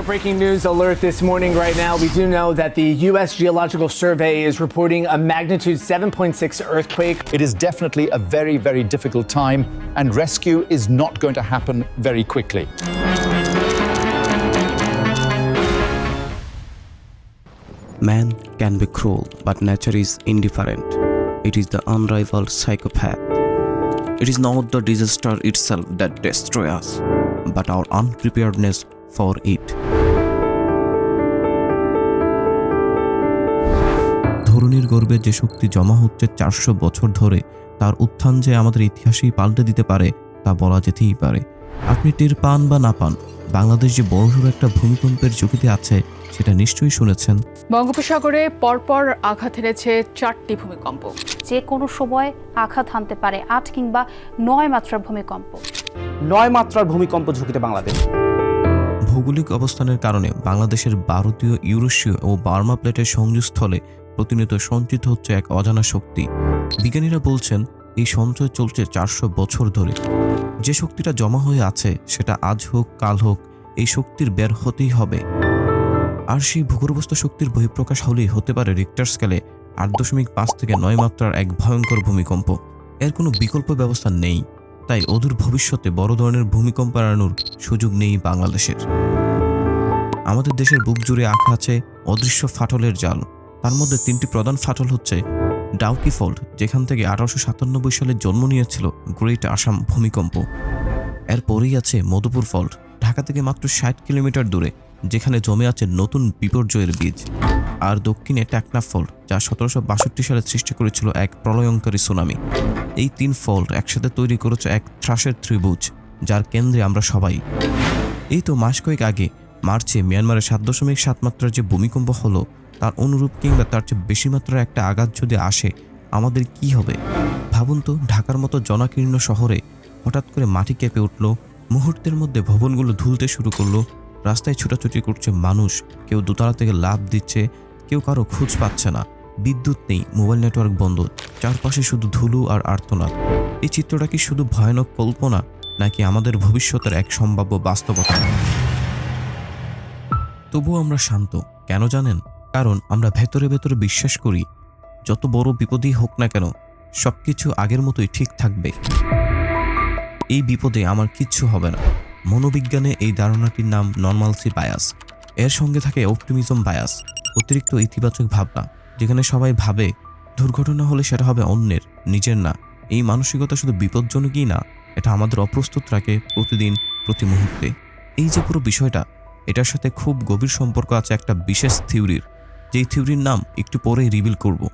A breaking news alert this morning right now. We do know that the U.S. Geological Survey is reporting a magnitude 7.6 earthquake. It is definitely a very, very difficult time, and rescue is not going to happen very quickly. Man can be cruel, but nature is indifferent. It is the unrivaled psychopath. It is not the disaster itself that destroys us, but our unpreparedness for it. ধরনীর গর্বে যে শক্তি জমা হচ্ছে চারশো বছর ধরে তার উত্থান যে আমাদের ইতিহাসেই পাল্টে দিতে পারে তা বলা যেতেই পারে। আপনি টের পান বা না পান বাংলাদেশ যে বড়সড় একটা ভূমিকম্পের ঝুঁকিতে আছে সেটা নিশ্চয়ই শুনেছেন। বঙ্গোপসাগরে পরপর আঘাত এনেছে চারটি ভূমিকম্প। যে কোনো সময় আঘাত হানতে পারে আট কিংবা নয় মাত্রার ভূমিকম্প। নয় মাত্রার ভূমিকম্প ঝুঁকিতে বাংলাদেশ। ভৌগোলিক অবস্থানের কারণে বাংলাদেশের ভারতীয় ইউরোশীয় ও বার্মা প্লেটের সংযোগস্থলে প্রতিনিয়ত সঞ্চিত হচ্ছে এক অজানা শক্তি। বিজ্ঞানীরা বলছেন, এই সঞ্চয় চলছে চারশো বছর ধরে। যে শক্তিটা জমা হয়ে আছে, সেটা আজ হোক, কাল হোক, এই শক্তির বের হতেই হবে। আর সেই ভূগর্ভস্থ শক্তির বহিঃপ্রকাশ হলেই হতে পারে রিক্টার স্কেলে আট দশমিক পাঁচ থেকে নয় মাত্রার এক ভয়ঙ্কর ভূমিকম্প। এর কোনো বিকল্প ব্যবস্থা নেই। তাই অদূর ভবিষ্যতে বড় ধরনের ভূমিকম্প এড়ানোর সুযোগ নেই বাংলাদেশের। আমাদের দেশের বুক জুড়ে আঁকা আছে অদৃশ্য ফাটলের জাল। তার মধ্যে তিনটি প্রধান ফাটল হচ্ছে ডাউকি ফল্ট যেখান থেকে আঠারোশো সাতানব্বই সালে জন্ম নিয়েছিল গ্রেট আসাম ভূমিকম্প। এরপরেই আছে মধুপুর ফল্ট ঢাকা থেকে মাত্র ষাট কিলোমিটার দূরে, যেখানে জমে আছে নতুন বিপর্যয়ের বীজ। আর দক্ষিণে ট্যাকনা ফল্ট যা সতেরোশো বাষট্টি সালে সৃষ্টি করেছিল এক প্রলয়ঙ্কারী সুনামি। এই তিন ফল্ট একসাথে তৈরি করেছে এক ত্রাসের ত্রিভুজ, যার কেন্দ্রে আমরা সবাই। এই তো মাস কয়েক আগে, মার্চে মিয়ানমারের সাত দশমিক সাত মাত্রার যে ভূমিকম্প হলো তার অনুরূপ কিংবা তার চেয়ে বেশি মাত্রার একটা আঘাত যদি আসে, আমাদের কি হবে? ভাবুন তো, ঢাকার মতো জনাকীর্ণ শহরে হঠাৎ করে মাটি কেঁপে উঠল, মুহূর্তের মধ্যে ভবনগুলো ধুলতে শুরু করল, রাস্তায় ছুটাছুটি করছে মানুষ, কেউ দোতলা থেকে লাভ দিচ্ছে, কেউ কারও খোঁজ পাচ্ছে না। বিদ্যুৎ নেই, মোবাইল নেটওয়ার্ক বন্ধ, চারপাশে শুধু ধুলো আর আর্তনাদ। এই চিত্রটা কি শুধু ভয়ানক কল্পনা, নাকি আমাদের ভবিষ্যতের এক সম্ভাব্য বাস্তবতা? তবুও আমরা শান্ত, কেন জানেন? কারণ আমরা ভেতরে ভেতরে বিশ্বাস করি, যত বড় বিপদই হোক না কেন, সবকিছু আগের মতোই ঠিক থাকবে। এই বিপদে আমার কিচ্ছু হবে না। মনোবিজ্ঞানে এই ধারণাটির নাম নর্মালসি বায়াস এর সঙ্গে থাকে অপটিমিজম বায়াস অতিরিক্ত ইতিবাচক ভাবনা, যেখানে সবাই ভাবে, দুর্ঘটনা হলে সেটা হবে অন্যের, নিজের না। এই মানসিকতা শুধু বিপজ্জনকই না, এটা আমাদের অপ্রস্তুত রাখে প্রতিদিন, প্রতি মুহূর্তে। এই যে পুরো বিষয়টা, এটার সাথে খুব গভীর সম্পর্ক আছে একটা বিশেষ থিওরির যেই থিওরির নাম একটু পরেই রিভিল করব।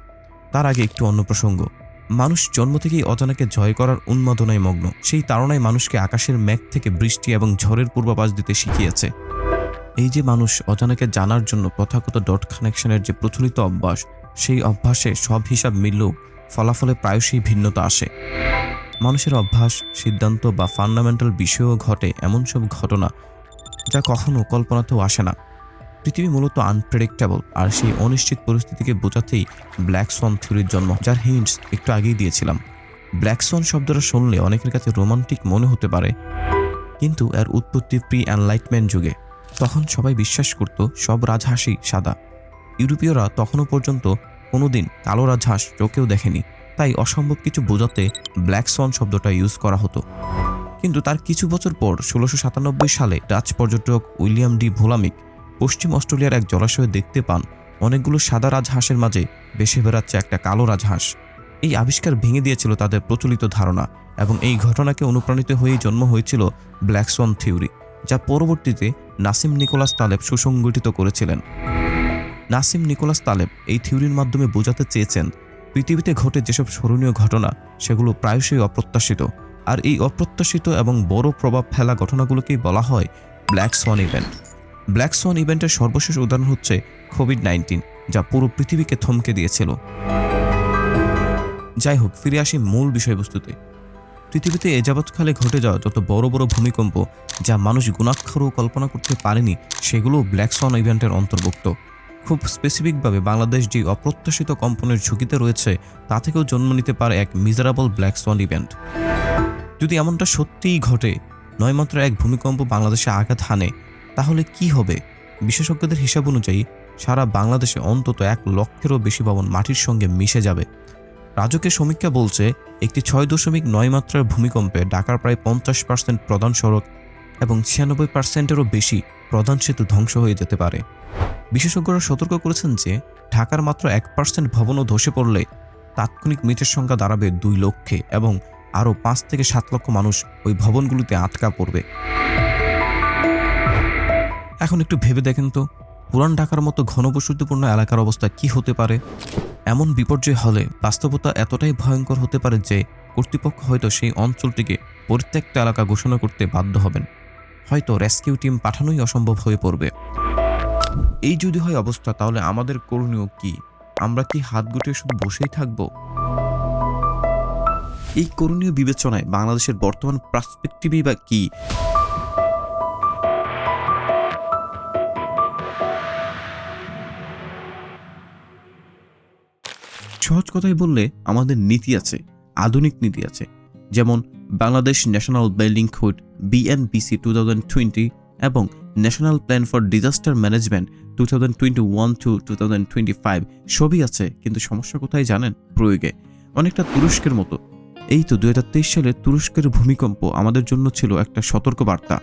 তার আগে একটু অন্য প্রসঙ্গ। মানুষ জন্ম থেকেই অজানাকে জয় করার উন্মাদনায় মগ্ন। সেই তাড়নায় মানুষকে আকাশের মেঘ থেকে বৃষ্টি এবং ঝড়ের পূর্বাভাস দিতে শিখিয়েছে। এই যে মানুষ অজানাকে জানার জন্য প্রথাগত ডট কানেকশনের যে প্রচলিত অভ্যাস, সেই অভ্যাসে সব হিসাব মিললেও ফলাফলে প্রায়শই ভিন্নতা আসে। মানুষের অভ্যাস, সিদ্ধান্ত বা ফান্ডামেন্টাল বিষয়ও ঘটে এমন সব ঘটনা যা কখনো কল্পনাতেও আসে না। পৃথিবী মূলত আনপ্রেডিক্টেবল আর সেই অনিশ্চিত পরিস্থিতিকে বোঝাতেই ব্ল্যাক সোয়ান থিওরির জন্ম যার হিন্টস একটু আগেই দিয়েছিলাম। ব্ল্যাক সোয়ান শব্দটা শুনলে অনেকের কাছে রোমান্টিক মনে হতে পারে, কিন্তু এর উৎপত্তি প্রি অ্যানলাইটমেন্ট যুগে। তখন সবাই বিশ্বাস করত, সব রাজহাঁসই সাদা। ইউরোপীয়রা তখনও পর্যন্ত কোনোদিন কালো রাজহাঁস চোখেও দেখেনি, তাই অসম্ভব কিছু বোঝাতে ব্ল্যাক সোয়ান শব্দটা ইউজ করা হতো। কিন্তু তার কিছু বছর পর ষোলোশো সাতানব্বই সালে ডাচ পর্যটক উইলিয়াম ডি ভোলামিক পশ্চিম অস্ট্রেলিয়ার এক জলাশয়ে দেখতে পান অনেকগুলো সাদা রাজহাঁসের মাঝে বেশি বেড়াচ্ছে একটা কালো রাজহাঁস। এই আবিষ্কার ভেঙে দিয়েছিল তাদের প্রচলিত ধারণা এবং এই ঘটনাকে অনুপ্রাণিত হয়েই জন্ম হয়েছিল ব্ল্যাক সোয়ান থিওরি, যা পরবর্তীতে নাসিম নিকোলাস তালেব সুসংগঠিত করেছিলেন। নাসিম নিকোলাস তালেব এই থিওরির মাধ্যমে বোঝাতে চেয়েছেন, পৃথিবীতে ঘটে যেসব স্মরণীয় ঘটনা সেগুলো প্রায়শই অপ্রত্যাশিত, আর এই অপ্রত্যাশিত এবং বড় প্রভাব ফেলা ঘটনাগুলোকেই বলা হয় black swan event. Black swan ইভেন্টের সর্বশেষ উদাহরণ হচ্ছে কোভিড নাইন্টিন যা পুরো পৃথিবীকে থমকে দিয়েছিল। যাই হোক, ফিরে আসি মূল বিষয়বস্তুতে। পৃথিবীতে এ যাবৎকালে ঘটে যাওয়া যত বড় বড় ভূমিকম্প যা মানুষ গুণাক্ষরও কল্পনা করতে পারেনি সেগুলো ব্ল্যাক সোয়ান ইভেন্টের অন্তর্ভুক্ত। খুব স্পেসিফিকভাবে বাংলাদেশ যে অপ্রত্যাশিত কম্পনের ঝুঁকিতে রয়েছে, তা থেকেও জন্ম নিতে পারে এক মিজারাবল ব্ল্যাক সোয়ান ইভেন্ট যদি এমনটা সত্যিই ঘটে, নয় মাত্র এক ভূমিকম্প বাংলাদেশে আঘাত হানে তাহলে কি হবে? বিশেষজ্ঞদের হিসাব অনুযায়ী, সারা বাংলাদেশে অন্তত এক লক্ষেরও বেশি ভবন মাটির সঙ্গে মিশে যাবে। রাজকের সমীক্ষা বলছে, একটি ছয় দশমিক নয় মাত্রার ভূমিকম্পে ঢাকার প্রায় পঞ্চাশ পার্সেন্ট প্রধান সড়ক এবং ছিয়ানব্বই পার্সেন্টেরও বেশি প্রধান সেতু ধ্বংস হয়ে যেতে পারে। বিশেষজ্ঞরা সতর্ক করেছেন যে, ঢাকার মাত্র এক পার্সেন্ট ভবনও ধসে পড়লে তাৎক্ষণিক মৃতের সংখ্যা দাঁড়াবে দুই লক্ষে এবং আরও পাঁচ থেকে সাত লক্ষ মানুষ ওই ভবনগুলিতে আটকা পড়বে। এখন একটু ভেবে দেখেন তো, পুরান ঢাকার মতো ঘনবসতিপূর্ণ এলাকার অবস্থা কি হতে পারে? এমন বিপর্যয় হলে বাস্তবতা এতটাই ভয়ঙ্কর হতে পারে যে কর্তৃপক্ষ হয়তো সেই অঞ্চলটিকে পরিত্যক্ত এলাকা ঘোষণা করতে বাধ্য হবেন। হয়তো রেস্কিউ টিম পাঠানোই অসম্ভব হয়ে পড়বে। এই যদি হয় অবস্থা, তাহলে আমাদের করণীয় কি? আমরা কি হাত গুটিয়ে শুধু বসেই থাকব? এই করণীয় বিবেচনায় বাংলাদেশের বর্তমান প্রাসপেক্টিভই বা কি? সহজ কথায় বললে আমাদের নীতি আছে, আধুনিক নীতি আছে। যেমন Bangladesh national building code BNBC two thousand twenty এবং national plan for disaster management two thousand twenty one to two thousand twenty five সবই আছে, কিন্তু সমস্যা কোথায় জানেন? প্রয়োগে। অনেকটা তুরস্কের মতো। এই তো দু হাজার তেইশ সালে তুরস্কের ভূমিকম্প আমাদের জন্য ছিল একটা সতর্ক বার্তা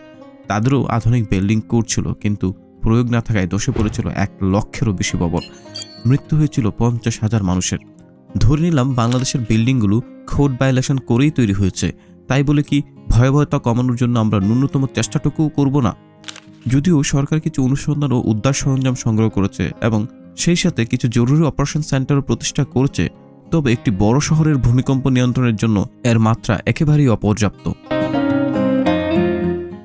তাদেরও আধুনিক বিল্ডিং কোড ছিল, কিন্তু প্রয়োগ না থাকায় দোষে পড়েছিল এক লক্ষেরও বেশি ভবন মৃত্যু হয়েছিল পঞ্চাশ হাজার মানুষের। ধরে নিলাম বাংলাদেশের বিল্ডিংগুলো খোট ভায়োলেশন করেই তৈরি হয়েছে। তাই বলে কি ভয়াবহতা কমানোর জন্য আমরা ন্যূনতম চেষ্টাটুকুও করব না? যদিও সরকার কিছু অনুসন্ধান ও উদ্ধার সরঞ্জাম সংগ্রহ করেছে এবং সেই সাথে কিছু জরুরি অপারেশন সেন্টারও প্রতিষ্ঠা করেছে, তবে একটি বড় শহরের ভূমিকম্প নিয়ন্ত্রণের জন্য এর মাত্রা একেবারেই অপর্যাপ্ত।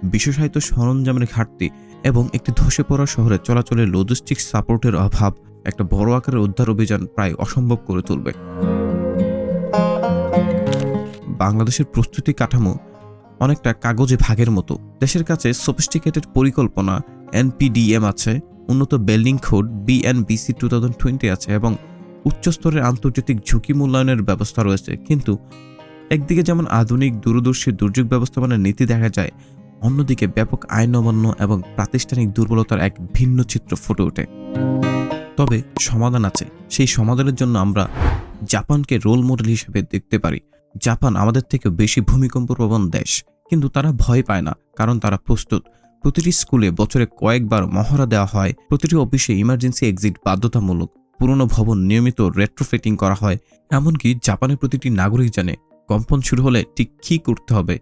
বিশেষায়িত সরঞ্জামের ঘাটতি এবং একটি ধসে পড়া শহরে চলাচলের লজিস্টিক সাপোর্টের অভাব একটা বড় আকারের উদ্ধার অভিযান প্রায় অসম্ভব করে তুলবে। বাংলাদেশের প্রস্তুতি কাঠামো অনেকটা কাগজে ভাগের মতো। দেশের কাছে সফিস্টিকেটেড পরিকল্পনা এনপিডিএম আছে, উন্নত building code BNBC two thousand twenty আছে এবং উচ্চস্তরের আন্তর্জাতিক ঝুঁকি মূল্যায়নের ব্যবস্থা রয়েছে। কিন্তু একদিকে যেমন আধুনিক, দূরদর্শী, দুর্যোগ ব্যবস্থাপনার নীতি দেখা যায় অন্যদিকে ব্যাপক আইন অমান্য এবং প্রাতিষ্ঠানিক দুর্বলতার এক ভিন্ন চিত্র ফুটে ওঠে। তবে সমাধান আছে। সেই সমাধানের জন্য আমরা জাপানকে রোল মডেল হিসেবে দেখতে পারি। জাপান আমাদের থেকে বেশি ভূমিকম্প প্রবণ দেশ, কিন্তু তারা ভয় পায় না, কারণ তারা প্রস্তুত। প্রতিটি স্কুলে বছরে কয়েকবার মহড়া দেওয়া হয়। প্রতিটি অফিসে ইমার্জেন্সি এক্সিট বাধ্যতামূলক। পুরনো ভবন নিয়মিত রেট্রোফিটিং করা হয়। এমনকি জাপানের প্রতিটি নাগরিক জানে, কম্পন শুরু হলে ঠিক কী করতে হবে।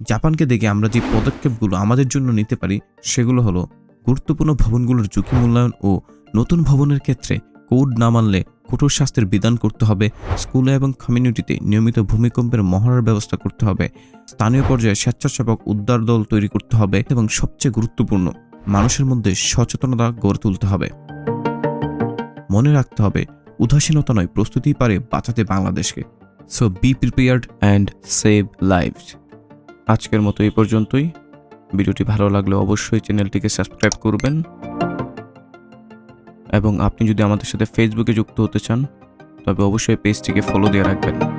জাপানকে দেখে আমরা যে পদক্ষেপগুলো আমাদের জন্য নিতে পারি, সেগুলো হলো গুরুত্বপূর্ণ ভবনগুলোর ঝুঁকি মূল্যায়ন ও নতুন ভবনের ক্ষেত্রে কোড না মানলে কঠোর শাস্তির বিধান করতে হবে, স্কুলে এবং কমিউনিটিতে নিয়মিত ভূমিকম্পের মহড়ার ব্যবস্থা করতে হবে, স্থানীয় পর্যায়ে স্বেচ্ছাসেবক উদ্ধার দল তৈরি করতে হবে এবং সবচেয়ে গুরুত্বপূর্ণ, মানুষের মধ্যে সচেতনতা গড়ে তুলতে হবে। মনে রাখতে হবে, উদাসীনতা নয়, প্রস্তুতিই পারে বাঁচাতে বাংলাদেশকে। So be prepared and save lives আজকের মতো এই পর্যন্তই। ভিডিওটি ভালো লাগলে অবশ্যই চ্যানেলটিকে সাবস্ক্রাইব করবেন। এবং আপনি যদি আমাদের সাথে ফেসবুকে যুক্ত হতে চান, তবে অবশ্যই পেজটিকে ফলো দিয়ে রাখবেন।